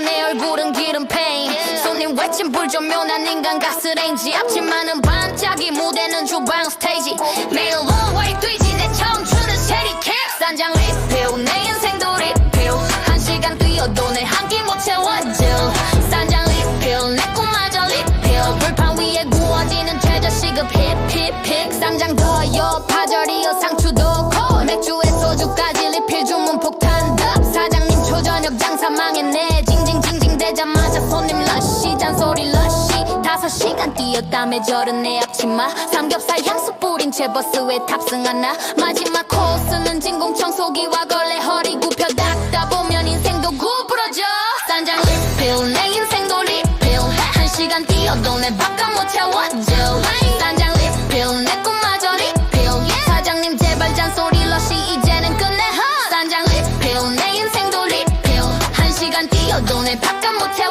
내 얼굴은 기름 페인. 손님 외침 불조명한 인간 가스레인지. 앞치마는 반짝이 무대는 주방 스테이지. 매일 롱웨이 뛰지 내 청춘은 쉐리캡 싼장 리필. 내 인생 도 리필. 한 시간 뛰어도 내 한 끼 못 채워 쌈장 더요 파절이요. 상추도 콜 맥주에 소주까지 리필 주문 폭탄다 사장님 초저녁 장사 망했네. 징징징징 대자마자 손님 러쉬. 잔소리 러쉬. 다섯 시간 뛰었다며 저른 내 앞치마. 삼겹살 향수 뿌린 채 버스에 탑승한 나. 마지막 코스는 진공 청소기와 걸레 허리 굽혀 닦다 보면 인생도 구부러져. 싼장 리필 내 인생도 리필 한 시간 뛰어도 내 밥값 못 채워져 껴도 내 바깥 못해.